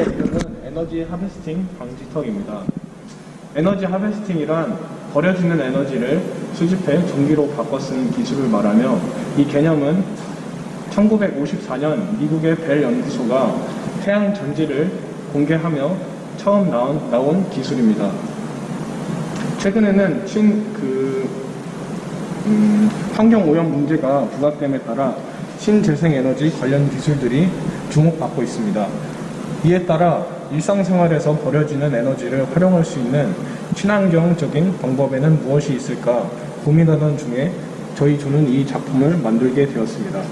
기술의 이름은 에너지 하베스팅 방지턱입니다. 에너지 하베스팅이란 버려지는 에너지를 수집해 전기로 바꿔 쓰는 기술을 말하며 이 개념은 1954년 미국의 벨 연구소가 태양 전지를 공개하며 처음 나온, 나온 기술입니다. 최근에는 신, 그, 음, 환경 오염 문제가 부각됨에 따라 신재생 에너지 관련 기술들이 주목받고 있습니다. 이에 따라 일상생활에서 버려지는 에너지를 활용할 수 있는 친환경적인 방법에는 무엇이 있을까 고민하던 중에 저희 저는 이 작품을 만들게 되었습니다.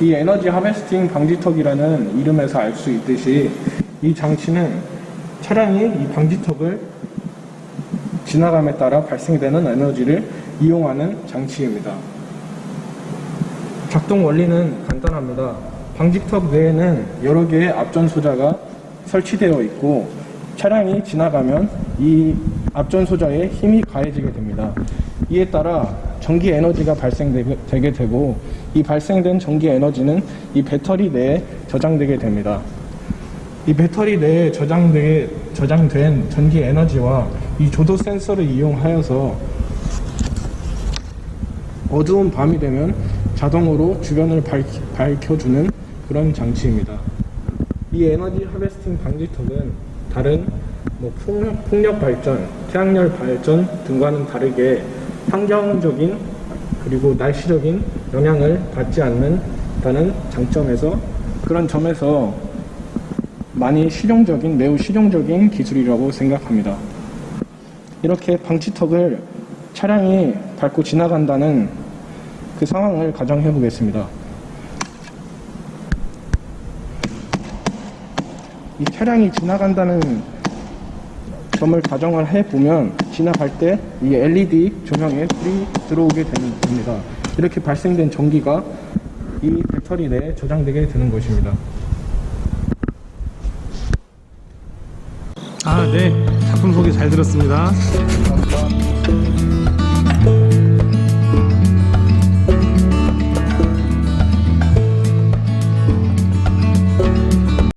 이 에너지 하베스팅 방지턱이라는 이름에서 알 수 있듯이 이 장치는 차량이 이 방지턱을 지나감에 따라 발생되는 에너지를 이용하는 장치입니다. 작동 원리는 간단합니다. 방지턱 외에는 여러 개의 앞전 소자가 설치되어 있고 차량이 지나가면 이 앞전 소자에 힘이 가해지게 됩니다. 이에 따라 전기 에너지가 발생되게 되고 이 발생된 전기 에너지는 이 배터리 내에 저장되게 됩니다. 이 배터리 내에 저장되, 저장된 전기 에너지와 이 조도 센서를 이용하여서 어두운 밤이 되면 자동으로 주변을 밝, 밝혀주는 그런 장치입니다. 이 에너지 하베스팅 방지턱은 다른 뭐 풍력, 풍력 발전, 태양열 발전 등과는 다르게 환경적인 그리고 날씨적인 영향을 받지 않는다는 장점에서 그런 점에서 많이 실용적인 매우 실용적인 기술이라고 생각합니다. 이렇게 방지턱을 차량이 밟고 지나간다는 그 상황을 가정해 보겠습니다. 이 차량이 지나간다는 점을 가정을 해 보면 지나갈 때 이 LED 조명에 불이 들어오게 된- 됩니다. 이렇게 발생된 전기가 이 배터리 내에 저장되게 되는 것입니다. 아, 네. 작품 소개 잘 들었습니다.